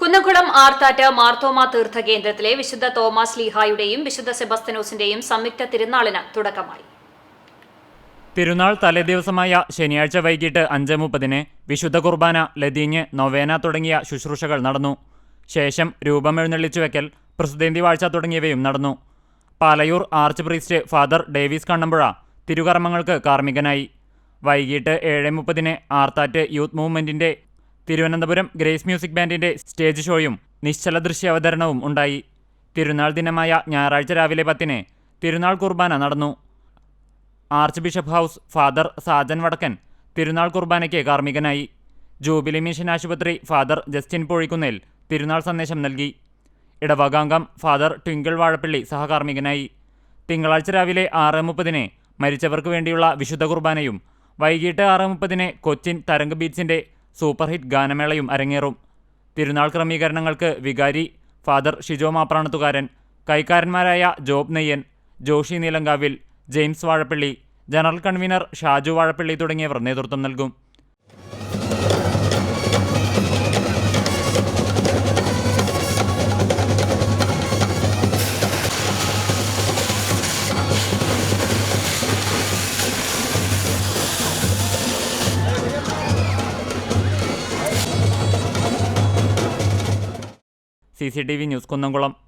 കുന്നംകുളം ആർത്താറ്റ് മാർത്തോമ തീർത്ഥ കേന്ദ്രത്തിലെ വിശുദ്ധ തോമസ് ലീഹായുടെയും വിശുദ്ധ സെബസ്തനോസിന്റെയും സംയുക്ത തിരുനാളിന് തുടക്കമായി. തിരുനാൾ തലേദിവസമായ ശനിയാഴ്ച വൈകിട്ട് അഞ്ച് മുപ്പതിന് വിശുദ്ധ കുർബാന ലതീഞ്ഞ് നൊവേന തുടങ്ങിയ ശുശ്രൂഷകൾ നടന്നു. ശേഷം രൂപമെഴുന്നള്ളിച്ചു വെക്കൽ പ്രസിദ്ധേന്തി വാഴ്ച തുടങ്ങിയവയും നടന്നു. Palayur arch priest father Davis Kannampuzha തിരുകർമ്മങ്ങൾക്ക് കാർമ്മികനായി. വൈകിട്ട് ഏഴ് മുപ്പതിന് ആർത്താറ്റ് യൂത്ത് മൂവ്മെന്റിന്റെ തിരുവനന്തപുരം ഗ്രേസ് മ്യൂസിക് ബാൻഡിന്റെ സ്റ്റേജ് ഷോയും നിശ്ചല ദൃശ്യ അവതരണവും ഉണ്ടായി. തിരുനാൾ ദിനമായ ഞായറാഴ്ച രാവിലെ പത്തിന് തിരുനാൾ കുർബാന നടന്നു. Arch bishop house father Sajan Vadakkan തിരുനാൾ കുർബാനയ്ക്ക് കാർമ്മികനായി. ജൂബിലി മിഷൻ ആശുപത്രി ഫാദർ ജസ്റ്റിൻ പൊഴിക്കുന്നേൽ തിരുനാൾ സന്ദേശം നൽകി. ഇടവകാംഗം ഫാദർ ട്വിങ്കിൾ വാഴപ്പള്ളി സഹകാർമ്മികനായി. തിങ്കളാഴ്ച രാവിലെ ആറ് മുപ്പതിന് മരിച്ചവർക്ക് വേണ്ടിയുള്ള വിശുദ്ധ കുർബാനയും വൈകിട്ട് ആറ് മുപ്പതിന് കൊച്ചിൻ തരംഗ് ബീച്ചിന്റെ സൂപ്പർ ഹിറ്റ് ഗാനമേളയും അരങ്ങേറും. തിരുനാൾ ക്രമീകരണങ്ങൾക്ക് വികാരി father Shijo മാപ്രാണത്തുകാരൻ കൈക്കാരന്മാരായ Job Neyyan Joshy Neelankavil James Vazhappally general convener Shaju Vazhappally തുടങ്ങിയവർ നേതൃത്വം നൽകും. C news Kunnamkulam.